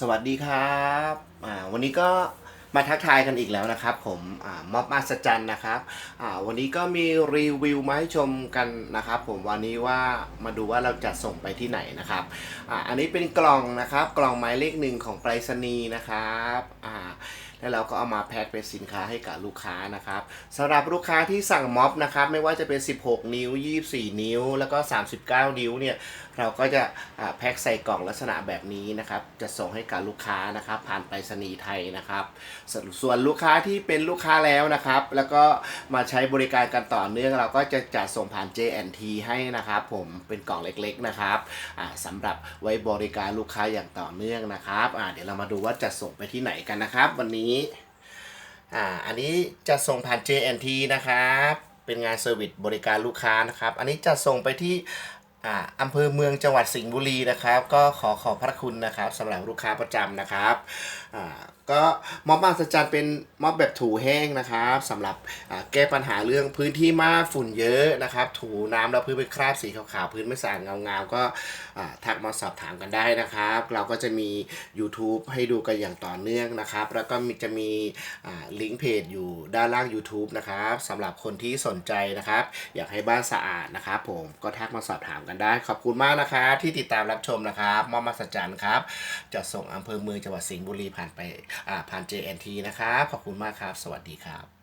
สวัสดีครับอ่าวันนี้ก็มาทักทายกันอีกแล้วนะครับ ผมอ่าม็อบมาสจันนะครับอ่าวันนี้ก็มีรีวิวมาให้ชมกันนะครับ ผมวันนี้ว่ามาดูว่าเราจะส่งไปที่ไหนนะครับอ่าอันนี้เป็นกล่องนะครับ กล่องหมายเลขหนึ่งของไปรษณีย์นะครับอ่าแล้วเราก็เอามาแพ็คเป็นสินค้าให้กับลูกค้านะครับสำหรับลูกค้าที่สั่งม็อบนะครับไม่ว่าจะเป็น 16 นิ้ว 24 นิ้ว แล้วก็ 39 นิ้วเนี่ยเราก็จะแพ็คใส่กล่องลักษณะแบบนี้นะครับจะส่งให้กับลูกค้านะครับผ่านไปรษณีย์ไทยนะครับส่วนลูกค้าที่เป็นลูกค้าแล้วนะครับ แล้วก็มาใช้บริการกันต่อเนื่อง เราก็จะจัดส่งผ่าน JNT ให้นะครับ ผมเป็นกล่องเล็กๆนะครับอ่าสำหรับไว้บริการลูกค้าอย่างต่อเนื่องนะครับเดี๋ยวเรามาดูว่าจะส่งไปที่ไหนกันนะครับ วันนี้อ่า อันนี้จะส่งผ่าน JNT นะครับ เป็นงานเซอร์วิสบริการลูกค้านะครับ อันนี้จะส่งไปที่ อ่าอำเภอเมืองจังหวัดสิงห์บุรีนะครับ ก็ขอขอบพระคุณนะครับสำหรับลูกค้าประจำนะครับอ่าก็ม็อบมหัศจรรย์เป็นม็อบแบบถูแห้งนะครับสำหรับแก้ปัญหาเรื่องพื้นที่มากฝุ่นเยอะนะครับ ถูน้ำแล้วพื้นเป็นคราบสีขาวๆพื้นไม่สะอาดเงาๆก็ทักมาสอบถามกันได้นะครับ เราก็จะมี YouTube ให้ดูกันอย่างต่อเนื่องนะครับ แล้วก็มีจะมีอ่าลิงก์เพจอยู่ด้านล่าง YouTube นะครับสำหรับคนที่สนใจนะครับ อยากให้บ้านสะอาดนะครับ ผมก็ทักมาสอบถามกันได้ ขอบคุณมากนะครับที่ติดตามรับชมนะครับมอมมาสจรรย์ครับจะส่งอำเภอเมืองจังหวัดสิงห์บุรีผ่านไปอ่าผ่าน JNT นะครับขอบคุณมากครับ สวัสดีครับ